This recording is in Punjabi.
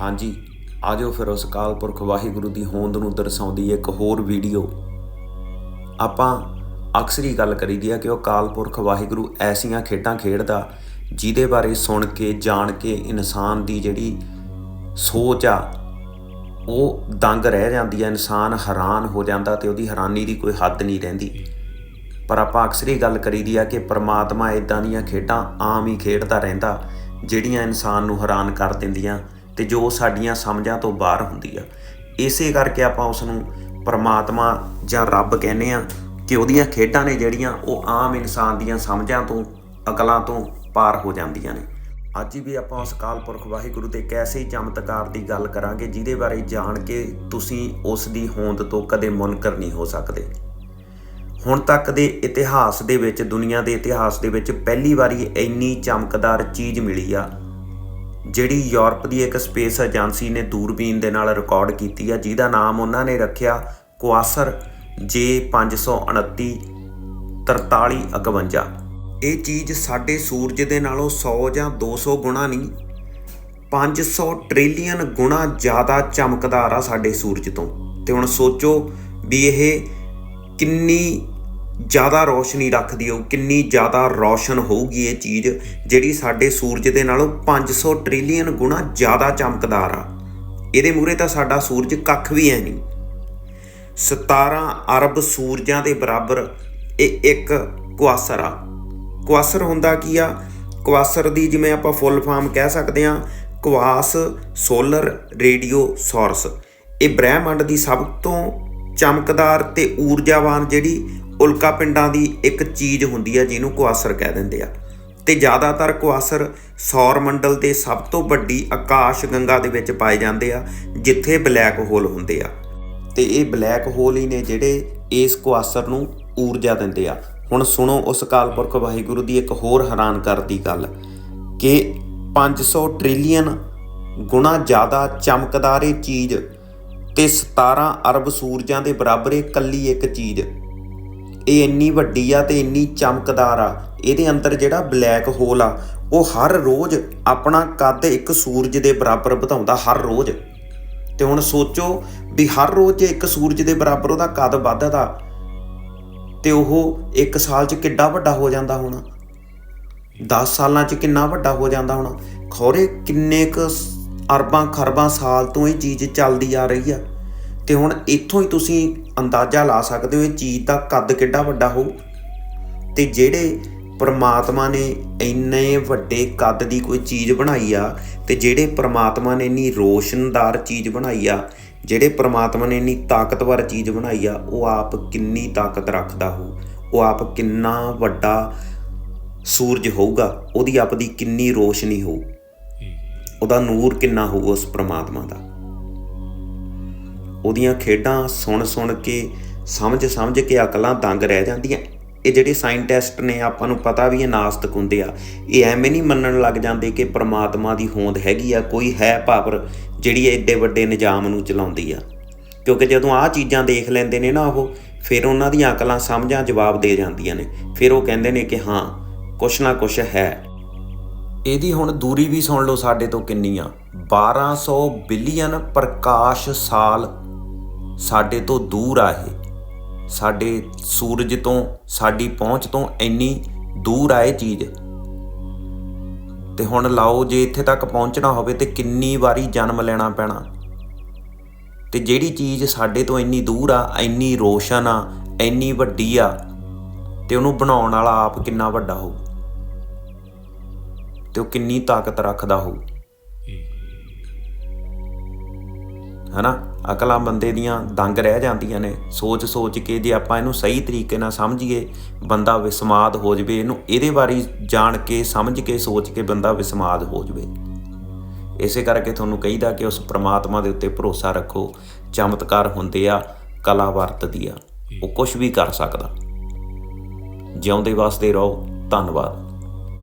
ਹਾਂਜੀ ਆਜੋ ਫਿਰ ਉਸ ਕਾਲ ਪੁਰਖ ਵਾਹਿਗੁਰੂ ਦੀ ਹੋਂਦ ਨੂੰ ਦਰਸਾਉਂਦੀ ਇੱਕ ਹੋਰ ਵੀਡੀਓ। ਆਪਾਂ ਅਕਸਰ ਹੀ ਗੱਲ ਕਰੀਦੀ ਆ ਕਿ ਉਹ ਕਾਲ ਪੁਰਖ ਵਾਹਿਗੁਰੂ ਐਸੀਆਂ ਖੇਡਾਂ ਖੇਡਦਾ, ਜਿਹਦੇ ਬਾਰੇ ਸੁਣ ਕੇ, ਜਾਣ ਕੇ ਇਨਸਾਨ ਦੀ ਜਿਹੜੀ ਸੋਚ ਆ, ਉਹ ਦੰਗ ਰਹਿ ਜਾਂਦੀ ਆ, ਇਨਸਾਨ ਹੈਰਾਨ ਹੋ ਜਾਂਦਾ ਤੇ ਉਹਦੀ ਹੈਰਾਨੀ ਦੀ ਕੋਈ ਹੱਦ ਨਹੀਂ ਰਹਿੰਦੀ। ਪਰ ਆਪਾਂ ਅਕਸਰ ਹੀ ਗੱਲ ਕਰੀਦੀ ਆ ਕਿ ਪ੍ਰਮਾਤਮਾ ਇਦਾਂ ਦੀਆਂ ਖੇਡਾਂ ਆਮ ਹੀ ਖੇਡਦਾ ਰਹਿੰਦਾ, ਜਿਹੜੀਆਂ ਇਨਸਾਨ ਨੂੰ ਹੈਰਾਨ ਕਰ ਦਿੰਦੀਆਂ। ਤੇ ਜੋ ਸਾਡੀਆਂ ਸਮਝਾਂ ਤੋਂ ਬਾਹਰ ਹੁੰਦੀ ਆ। ਇਸੇ ਕਰਕੇ ਆਪਾਂ ਉਸ ਨੂੰ ਪ੍ਰਮਾਤਮਾ ਜਾਂ ਰੱਬ ਕਹਿੰਦੇ ਆ ਕਿ ਉਹਦੀਆਂ ਖੇਡਾਂ ਨੇ ਜਿਹੜੀਆਂ ਉਹ ਆਮ ਇਨਸਾਨ ਦੀਆਂ ਸਮਝਾਂ ਤੋਂ, ਅਕਲਾਂ ਤੋਂ ਪਾਰ ਹੋ ਜਾਂਦੀਆਂ ਨੇ। ਅੱਜ ਵੀ ਆਪਾਂ ਉਸ ਕਾਲ ਪੁਰਖ ਵਾਹਿਗੁਰੂ ਦੇ ਇੱਕ ਐਸੇ ਚਮਤਕਾਰ ਦੀ ਗੱਲ ਕਰਾਂਗੇ, ਜਿਹਦੇ ਬਾਰੇ ਜਾਣ ਕੇ ਤੁਸੀਂ ਉਸ ਦੀ ਹੋਂਦ ਤੋਂ ਕਦੇ ਮੁਨਕਰ ਨਹੀਂ ਹੋ ਸਕਦੇ। ਹੁਣ ਤੱਕ ਦੇ ਇਤਿਹਾਸ ਦੇ ਵਿੱਚ, ਦੁਨੀਆ ਦੇ ਇਤਿਹਾਸ ਦੇ ਵਿੱਚ ਪਹਿਲੀ ਵਾਰੀ ਇੰਨੀ ਚਮਕਦਾਰ ਚੀਜ਼ ਮਿਲੀ ਆ। ਜਿਹੜੀ ਯੂਰਪ ਦੀ ਇੱਕ ਸਪੇਸ ਏਜੰਸੀ ਨੇ ਦੂਰਬੀਨ ਦੇ ਨਾਲ ਰਿਕਾਰਡ ਕੀਤੀ ਆ, ਜਿਹਦਾ ਨਾਮ ਉਹਨਾਂ ਨੇ ਰੱਖਿਆ ਕੁਆਸਰ J529 4351 ਇਹ ਚੀਜ਼ ਸਾਡੇ ਸੂਰਜ ਦੇ ਨਾਲੋਂ 100 ਜਾਂ 200 ਗੁਣਾ ਨਹੀਂ 500 ਟ੍ਰਿਲੀਅਨ ਗੁਣਾ ਜ਼ਿਆਦਾ ਚਮਕਦਾਰ ਆ ਸਾਡੇ ਸੂਰਜ ਤੋਂ। ਤੇ ਹੁਣ ਸੋਚੋ ਵੀ ਇਹ ਕਿੰਨੀ ਜ਼ਿਆਦਾ ਰੋਸ਼ਨੀ ਰੱਖਦੀ ਹੋ ਕਿੰਨੀ ਜ਼ਿਆਦਾ ਰੌਸ਼ਨ ਹੋਊਗੀ ਇਹ ਚੀਜ਼ ਜਿਹੜੀ ਸਾਡੇ ਸੂਰਜ ਦੇ ਨਾਲੋਂ 500 ਟ੍ਰਿਲੀਅਨ ਗੁਣਾ ਜ਼ਿਆਦਾ ਚਮਕਦਾਰ ਆ। ਇਹਦੇ ਮੂਹਰੇ ਤਾਂ ਸਾਡਾ ਸੂਰਜ ਕੱਖ ਵੀ ਹੈ ਨਹੀਂ। 17 ਅਰਬ ਸੂਰਜਾਂ ਦੇ ਬਰਾਬਰ ਇਹ ਇੱਕ ਕੁਆਸਰ ਆ। ਕੁਆਸਰ ਹੁੰਦਾ ਕੀ ਆ? ਕੁਆਸਰ ਦੀ ਜਿਵੇਂ ਆਪਾਂ ਫੁੱਲ ਫਾਰਮ ਕਹਿ ਸਕਦੇ ਆ ਕੁਆਸ, ਸੋਲਰ, ਰੇਡੀਓ, ਸੋਰਸ। ਇਹ ਬ੍ਰਹਿਮੰਡ ਦੀ ਸਭ ਤੋਂ ਚਮਕਦਾਰ ਤੇ ਊਰਜਾਵਾਨ ਜਿਹੜੀ ਉਲਕਾ ਪਿੰਡਾਂ ਦੀ ਇੱਕ ਚੀਜ਼ ਹੁੰਦੀ ਆ ਜਿਹਨੂੰ ਕੁਆਸਰ ਕਹਿ ਦਿੰਦੇ ਆ। ਤੇ ਜ਼ਿਆਦਾਤਰ ਕੁਆਸਰ ਸੌਰ ਮੰਡਲ ਦੇ ਸਭ ਤੋਂ ਵੱਡੀ ਆਕਾਸ਼ ਗੰਗਾ ਦੇ ਵਿੱਚ ਪਾਏ ਜਾਂਦੇ ਆ, ਜਿੱਥੇ ਬਲੈਕ ਹੋਲ ਹੁੰਦੇ ਆ। ਤੇ ਇਹ ਬਲੈਕ ਹੋਲ ਹੀ ਨੇ ਜਿਹੜੇ ਇਸ ਕੁਆਸਰ ਨੂੰ ਊਰਜਾ ਦਿੰਦੇ ਆ। ਹੁਣ ਸੁਣੋ ਉਸ ਅਕਾਲ ਪੁਰਖ ਵਾਹਿਗੁਰੂ ਦੀ ਇੱਕ ਹੋਰ ਹੈਰਾਨ ਕਰਦੀ ਗੱਲ ਕਿ 500 ਟ੍ਰਿਲੀਅਨ ਗੁਣਾ ਜ਼ਿਆਦਾ ਚਮਕਦਾਰ ਇਹ ਚੀਜ਼ ਤੇ 17 ਅਰਬ ਸੂਰਜਾਂ ਦੇ ਬਰਾਬਰ ਇਹ ਕੱਲੀ ਇੱਕ ਚੀਜ਼ ਇਹ ਇੰਨੀ ਵੱਡੀ ਆ ਤੇ ਇੰਨੀ ਚਮਕਦਾਰ ਆ। ਇਹਦੇ ਅੰਦਰ ਜਿਹੜਾ ਬਲੈਕ ਹੋਲ ਆ, ਉਹ ਹਰ ਰੋਜ਼ ਆਪਣਾ ਕੱਦ ਇੱਕ ਸੂਰਜ ਦੇ ਬਰਾਬਰ ਵਧਾਉਂਦਾ, ਹਰ ਰੋਜ਼। ਤੇ ਹੁਣ ਸੋਚੋ ਵੀ ਹਰ ਰੋਜ਼ ਜੇ ਇੱਕ ਸੂਰਜ ਦੇ ਬਰਾਬਰ ਉਹਦਾ ਕੱਦ ਵੱਧਦਾ, ਤੇ ਉਹ ਇੱਕ ਸਾਲ 'ਚ ਕਿੱਡਾ ਵੱਡਾ ਹੋ ਜਾਂਦਾ ਹੋਣਾ? 10 ਸਾਲਾਂ 'ਚ ਕਿੰਨਾ ਵੱਡਾ ਹੋ ਜਾਂਦਾ ਹੋਣਾ? ਖੌਰੇ, ਕਿੰਨੇ ਕੁ ਅਰਬਾਂ ਖਰਬਾਂ ਸਾਲ ਤੋਂ ਇਹ ਚੀਜ਼ ਚੱਲਦੀ ਆ ਰਹੀ ਆ। ਤੇ ਹੁਣ ਇੱਥੋਂ ਹੀ ਤੁਸੀਂ ਅੰਦਾਜ਼ਾ ਲਾ ਸਕਦੇ ਹੋ ਇਹ ਚੀਜ਼ ਦਾ ਕੱਦ ਕਿੱਡਾ ਵੱਡਾ ਹੋਊ। ਤੇ ਜਿਹੜੇ ਪ੍ਰਮਾਤਮਾ ਨੇ ਇੰਨੇ ਵੱਡੇ ਕੱਦ ਦੀ ਕੋਈ ਚੀਜ਼ ਬਣਾਈ ਆ ਤੇ ਜਿਹੜੇ ਪ੍ਰਮਾਤਮਾ ਨੇ ਇੰਨੀ ਰੋਸ਼ਨਦਾਰ ਚੀਜ਼ ਬਣਾਈ ਆ ਜਿਹੜੇ ਪ੍ਰਮਾਤਮਾ ਨੇ ਇੰਨੀ ਤਾਕਤਵਰ ਚੀਜ਼ ਬਣਾਈ ਆ ਉਹ ਆਪ ਕਿੰਨੀ ਤਾਕਤ ਰੱਖਦਾ ਹੋ ਉਹ ਆਪ ਕਿੰਨਾ ਵੱਡਾ ਸੂਰਜ ਹੋਊਗਾ ਉਹਦੀ ਆਪ ਦੀ ਕਿੰਨੀ ਰੋਸ਼ਨੀ ਹੋਊ। ਉਹਦਾ ਨੂਰ ਕਿੰਨਾ ਹੋਊ ਉਸ ਪ੍ਰਮਾਤਮਾ ਦਾ। ਉਹਦੀਆਂ ਖੇਡਾਂ ਸੁਣ ਸੁਣ ਕੇ, ਸਮਝ ਸਮਝ ਕੇ ਅਕਲਾਂ ਤੰਗ ਰਹਿ ਜਾਂਦੀਆਂ। ਇਹ ਜਿਹੜੇ ਸਾਇੰਟਿਸਟ ਨੇ, ਆਪਾਂ ਨੂੰ ਪਤਾ ਵੀ ਇਹ ਨਾਸਤਕ ਹੁੰਦੇ ਆ। ਇਹ ਐਵੇਂ ਨਹੀਂ ਮੰਨਣ ਲੱਗ ਜਾਂਦੇ ਕਿ ਪ੍ਰਮਾਤਮਾ ਦੀ ਹੋਂਦ ਹੈਗੀ ਆ, ਕੋਈ ਹੈ ਪਾਵਰ ਜਿਹੜੀ ਐਡੇ ਵੱਡੇ ਨਿਜ਼ਾਮ ਨੂੰ ਚਲਾਉਂਦੀ ਆ। ਕਿਉਂਕਿ ਜਦੋਂ ਆਹ ਚੀਜ਼ਾਂ ਦੇਖ ਲੈਂਦੇ ਨੇ ਨਾ ਉਹ, ਫਿਰ ਉਹਨਾਂ ਦੀਆਂ ਅਕਲਾਂ ਸਮਝਾਂ ਜਵਾਬ ਦੇ ਜਾਂਦੀਆਂ ਨੇ। ਫਿਰ ਉਹ ਕਹਿੰਦੇ ਨੇ ਕਿ ਹਾਂ, ਕੁਛ ਨਾ ਕੁਛ ਹੈ। ਇਹਦੀ ਹੁਣ ਦੂਰੀ ਵੀ ਸੁਣ ਲਓ ਸਾਡੇ ਤੋਂ ਕਿੰਨੀ ਆ। 1200 ਬਿਲੀਅਨ ਪ੍ਰਕਾਸ਼ ਸਾਲ ਸਾਡੇ ਤੋਂ ਦੂਰ ਆ ਇਹ। ਸਾਡੇ ਸੂਰਜ ਤੋਂ, ਸਾਡੀ ਪਹੁੰਚ ਤੋਂ ਇੰਨੀ ਦੂਰ ਆ ਇਹ ਚੀਜ਼। ਤੇ ਹੁਣ ਲਾਓ, ਜੇ ਇੱਥੇ ਤੱਕ ਪਹੁੰਚਣਾ ਹੋਵੇ ਤੇ ਕਿੰਨੀ ਵਾਰੀ ਜਨਮ ਲੈਣਾ ਪੈਣਾ। ਤੇ ਜਿਹੜੀ ਚੀਜ਼ ਸਾਡੇ ਤੋਂ ਇੰਨੀ ਦੂਰ ਆ, ਇੰਨੀ ਰੋਸ਼ਨ ਆ, ਇੰਨੀ ਵੱਡੀ ਆ, ਤੇ ਉਹਨੂੰ ਬਣਾਉਣ ਵਾਲਾ ਆਪ ਕਿੰਨਾ ਵੱਡਾ ਹੋਊ। ਤੇ ਉਹ ਕਿੰਨੀ ਤਾਕਤ ਰੱਖਦਾ ਹੋਊ। ਹਨਾ? ਅਕਲਾਂ ਬੰਦੇ ਦੀਆਂ ਦੰਗ ਰਹਿ ਜਾਂਦੀਆਂ ਨੇ। ਸੋਚ ਸੋਚ ਕੇ ਜੇ ਆਪਾਂ ਇਹਨੂੰ ਸਹੀ ਤਰੀਕੇ ਨਾਲ ਸਮਝੀਏ, ਬੰਦਾ ਵਿਸਮਾਦ ਹੋ ਜਵੇ ਇਹਨੂੰ। ਇਹਦੇ ਬਾਰੇ ਜਾਣ ਕੇ, ਸਮਝ ਕੇ, ਸੋਚ ਕੇ ਬੰਦਾ ਵਿਸਮਾਦ ਹੋ ਜਵੇ। ਇਸੇ ਕਰਕੇ ਤੁਹਾਨੂੰ ਕਹੀਦਾ ਕਿ ਉਸ ਪ੍ਰਮਾਤਮਾ ਦੇ ਉੱਤੇ ਭਰੋਸਾ ਰੱਖੋ। ਚਮਤਕਾਰ ਹੁੰਦੇ ਆ, ਕਲਾ ਵਰਤਦੀ ਆ। ਉਹ ਕੁਝ ਵੀ ਕਰ ਸਕਦਾ। ਜਿਉਂਦੇ ਵਾਸਤੇ ਰਹੋ। ਧੰਨਵਾਦ।